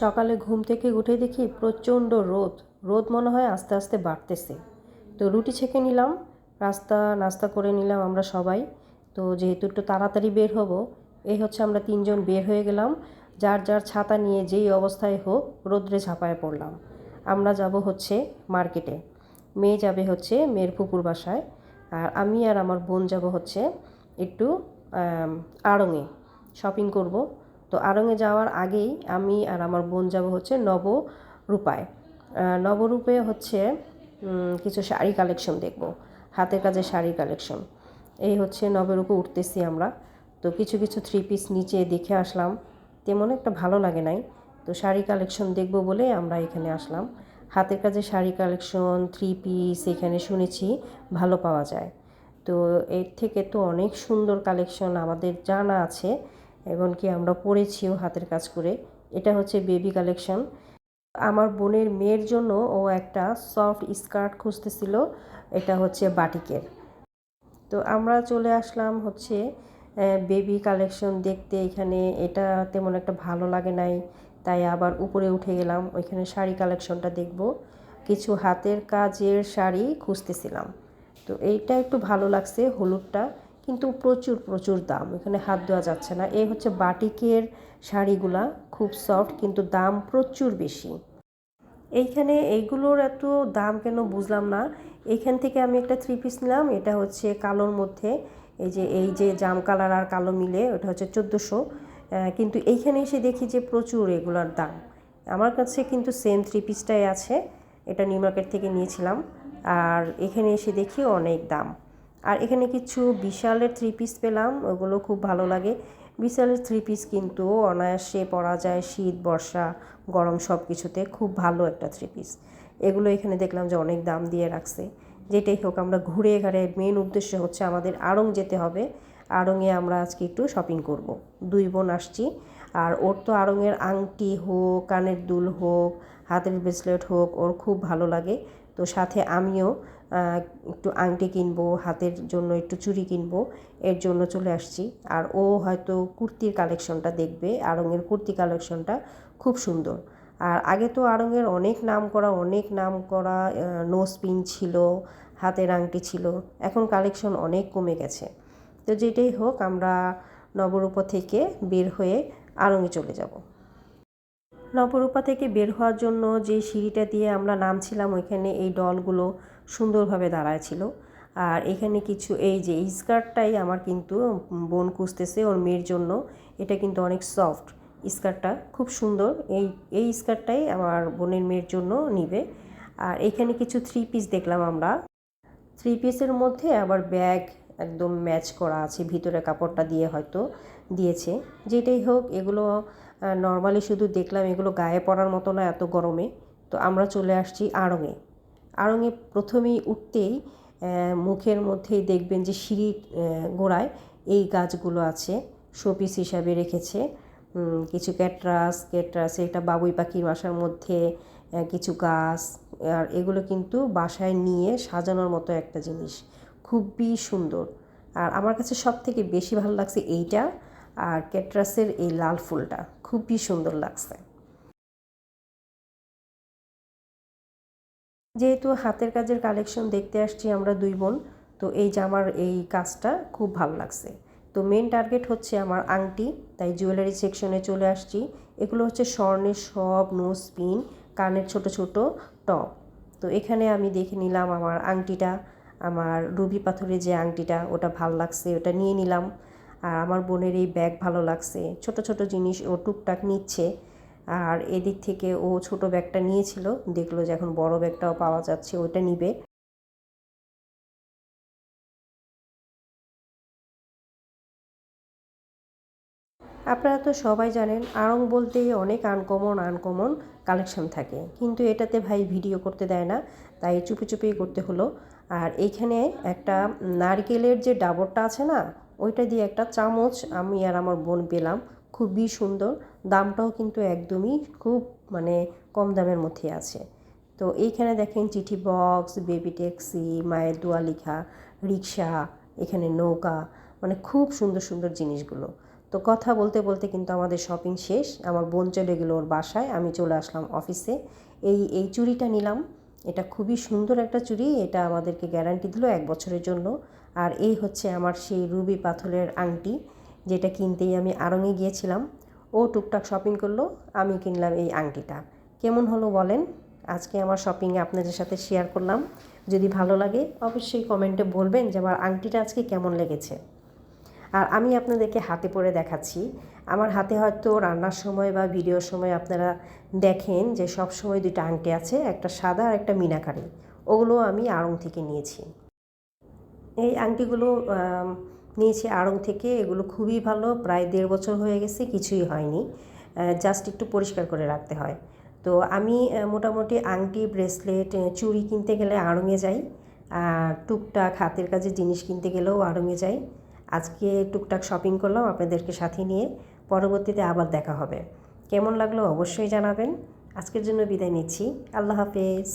সকালে ঘুম থেকে উঠে দেখি প্রচণ্ড রোদ। রোদ মনে হয় আস্তে আস্তে বাড়তেছে। তো রুটি ছেঁকে নিলাম, রাস্তা নাস্তা করে নিলাম আমরা সবাই। তো যেহেতু একটু তাড়াতাড়ি বের হব, এই হচ্ছে আমরা তিনজন বের হয়ে গেলাম। যার যার ছাতা নিয়ে যেই অবস্থায় হোক রোদ্রে ঝাঁপায় পড়লাম। আমরা যাব হচ্ছে মার্কেটে। মেয়ে যাবে হচ্ছে মেয়ের ফুপুর বাসায়। আর আমি আর আমার বোন যাব হচ্ছে একটু আড়ঙে। শপিং করব। তো আড়ঙে যাওয়ার আগেই আমি আর আমার বোন যাব হচ্ছে নবরূপায়। নবরূপে হচ্ছে কিছু শাড়ি কালেকশন দেখব, হাতের কাজের শাড়ি কালেকশন এই হচ্ছে নবরূপে উঠতেছি আমরা। তো কিছু কিছু থ্রি পিস নিচে দেখে আসলাম। তেমন একটা ভালো লাগে নাই। তো শাড়ি কালেকশন দেখব বলে আমরা এখানে আসলাম। হাতের কাজে শাড়ি কালেকশন থ্রি পিস এখানে শুনেছি, ভালো পাওয়া যায়। তো এর থেকে তো অনেক সুন্দর কালেকশন আমাদের জানা আছে। এমনকি আমরা পড়েছিও হাতের কাজ করে। এটা হচ্ছে বেবি কালেকশন। আমার বোনের মেয়ের জন্য ও একটা সফট স্কার্ট খুঁজতেছিল, এটা হচ্ছে বাটিকের। তো আমরা চলে আসলাম হচ্ছে বেবি কালেকশন দেখতে। এখানে এটা তেমন একটা ভালো লাগে নাই, তাই আবার উপরে উঠে গেলাম। ওইখানে শাড়ি কালেকশনটা দেখব। কিছু হাতের কাজের শাড়ি খুঁজতেছিলাম। তো এইটা একটু ভালো লাগছে হলুদটা। কিন্তু প্রচুর প্রচুর দাম। এখানে হাত দেওয়া যাচ্ছে না। এই হচ্ছে বাটিকের শাড়িগুলা, খুব সফট কিন্তু দাম প্রচুর বেশি। এইখানে এইগুলোর এত দাম কেন বুঝলাম না। এইখান থেকে আমি একটা থ্রি পিস নিলাম। এটা হচ্ছে কালোর মধ্যে। এই যে এই যে জাম কালার আর কালো মিলে, ওটা হচ্ছে চোদ্দোশো। কিন্তু এইখানে এসে দেখি যে প্রচুর এগুলোর দাম। আমার কাছে কিন্তু সেম থ্রি পিসটাই আছে। এটা নিউ মার্কেট থেকে নিয়েছিলাম। আর এখানে এসে দেখি অনেক দাম। আর এখানে কিছু বিশালের থ্রি পিস পেলাম, ওগুলো খুব ভালো লাগে। বিশালের থ্রি পিস কিন্তু অনায়াসে পরা যায়, শীত, বর্ষা, গরম সব কিছুতে খুব ভালো একটা থ্রি পিস এগুলো এখানে দেখলাম যে অনেক দাম দিয়ে রাখছে। যেটাই হোক, আমরা ঘুরে ঘাড়ে মেন উদ্দেশ্য হচ্ছে আমাদের আড়ং যেতে হবে। আড়ংয়ে আমরা আজকে একটু শপিং করব। দুই বোন আসছি। আর ওর তো আড়ংয়ের আংটি হোক, কানের দুল হোক, হাতের ব্রেসলেট হোক, ওর খুব ভালো লাগে। তো সাথে আমিও একটু আংটি কিনবো, হাতের জন্য একটু চুড়ি কিনবো, এর জন্য চলে আসছি। আর ও হয়তো কুর্তির কালেকশনটা দেখবে আড়ংয়ের কুর্তি কালেকশনটা খুব সুন্দর। আর আগে তো আড়ংয়ের অনেক নাম করা অনেক নাম করা নোজ পিন ছিল, হাতের আংটি ছিল, এখন কালেকশন অনেক কমে গেছে। তো যেটাই হোক, আমরা নবরূপা থেকে বের হয়ে আড়ংয়ে চলে যাব। নবরূপা থেকে বের হওয়ার জন্য যে সিঁড়িটা দিয়ে আমরা নামছিলাম, ওইখানে এই ডলগুলো সুন্দরভাবে দাঁড়ায় ছিল আর এখানে কিছু, এই যে, এই স্কার্টটাই আমার কিন্তু বোন খুঁজতেছে ওর মেয়ের জন্য। এটা কিন্তু অনেক সফট স্কার্টটা, খুব সুন্দর। এই এই স্কার্টটাই আমার বোনের মেয়ের জন্য নিবে। আর এখানে কিছু থ্রি পিস দেখলাম আমরা। থ্রি পিসের মধ্যে আবার ব্যাগ একদম ম্যাচ করা আছে, ভিতরে কাপড়টা দিয়ে হয়তো দিয়েছে। যেটাই হোক, এগুলো নর্মালি শুধু দেখলাম, এগুলো গায়ে পরার মতো না, এত গরমে। তো আমরা চলে আসছি আড়ঙে। আড়ঙে প্রথমেই উঠতেই মুখের মধ্যেই দেখবেন যে সিঁড়ির গোড়ায় এই গাছগুলো আছে, শোপিস হিসাবে রেখেছে। কিছু ক্যাটরাস ক্যাটরাস এটা বাবুই পাখির বাসার মধ্যে কিছু গাছ, আর এগুলো কিন্তু বাসায় নিয়ে সাজানোর মতো একটা জিনিস। খুবই সুন্দর। আর আমার কাছে সব থেকে বেশি ভালো লাগছে এইটা, আর ক্যাটরাসের এই লাল ফুলটা। খুবই সুন্দর লাগছে। যেহেতু হাতের কাজের কালেকশন দেখতে আসছি আমরা দুই বোন, তো এই জামার এই কাজটা খুব ভালো লাগছে। তো মেন টার্গেট হচ্ছে আমার আংটি, তাই জুয়েলারি সেকশনে চলে আসছি। এগুলো হচ্ছে স্বর্ণের সব নোজ পিন কানের ছোট ছোট টপ তো এখানে আমি দেখে নিলাম আমার আংটিটা, আমার রুবি পাথরের যে আংটিটা, ওটা ভালো লাগছে, ওটা নিয়ে নিলাম। আর আমার বোনের এই ব্যাগ ভালো লাগছে। ছোট ছোট জিনিস ও টুকটাক নিচ্ছে। আর এদিক থেকে ও ছোট ব্যাগটা নিয়েছিল, দেখল যে এখন বড় ব্যাগটাও পাওয়া যাচ্ছে ওইটা নিবে। আপনারা তো সবাই জানেন, আড়ং বলতেই অনেক আনকমন আনকমন কালেকশন থাকে, কিন্তু এটাতে ভাই ভিডিও করতে দেয় না, তাই চুপি চুপি করতে হলো। আর এইখানে একটা নারকেলের যে ডাবরটা আছে না, ওইটা দিয়ে একটা চামচ আমি আর আমার বোন পেলাম খুবই সুন্দর। দামটাও কিন্তু একদমই খুব মানে কম দামের মধ্যে আছে। তো এইখানে দেখেন চিঠি বক্স, বেবি ট্যাক্সি, মায়ের দোয়া লেখা রিক্সা এখানে নৌকা মানে খুব সুন্দর সুন্দর জিনিসগুলো। তো কথা বলতে বলতে কিন্তু আমাদের শপিং শেষ। আমার বোন চলে গেলো ওর বাসায়। আমি চলে আসলাম অফিসে এই এই চুড়িটা নিলাম। এটা খুবই সুন্দর একটা চুড়ি। এটা আমাদেরকে গ্যারান্টি দিল এক বছরের জন্য। আর এই হচ্ছে আমার সেই রুবি পাথরের আংটি। যেটা কিনতেই আমি আড়ঙে গিয়েছিলাম। ও টুকটাক শপিং করল, আমি কিনলাম এই আংটিটা। কেমন হলো বলেন? আজকে আমার শপিংয়ে আপনাদের সাথে শেয়ার করলাম। যদি ভালো লাগে, অবশ্যই কমেন্টে বলবেন যে আমার আংটিটা আজকে কেমন লেগেছে। আর আমি আপনাদেরকে হাতে পরে দেখাচ্ছি। আমার হাতে হয়তো রান্নার সময় বা ভিডিওর সময় আপনারা দেখেন যে সব সময় দুটো আংটি আছে, একটা সাদা আর একটা মিনাকারি। ওগুলো আমি আড়ং থেকে নিয়েছি। এই আংটিগুলো নিয়েছি আড়ং থেকে, এগুলো খুবই ভালো, প্রায় দেড় বছর হয়ে গেছে, কিছুই হয়নি। জাস্ট একটু পরিষ্কার করে রাখতে হয়। তো আমি মোটামুটি আংটি, ব্রেসলেট চুড়ি কিনতে গেলে আড়ঙে যাই, আর টুকটাক হাতের কাজের জিনিস কিনতে গেলেও আড়ঙে যাই। আজকে টুকটাক শপিং করলাম আপনাদেরকে সাথে নিয়ে, পরবর্তীতে আবার দেখা হবে। কেমন লাগল অবশ্যই জানাবেন। আজকের জন্য বিদায় নিচ্ছি। আল্লাহ হাফেজ।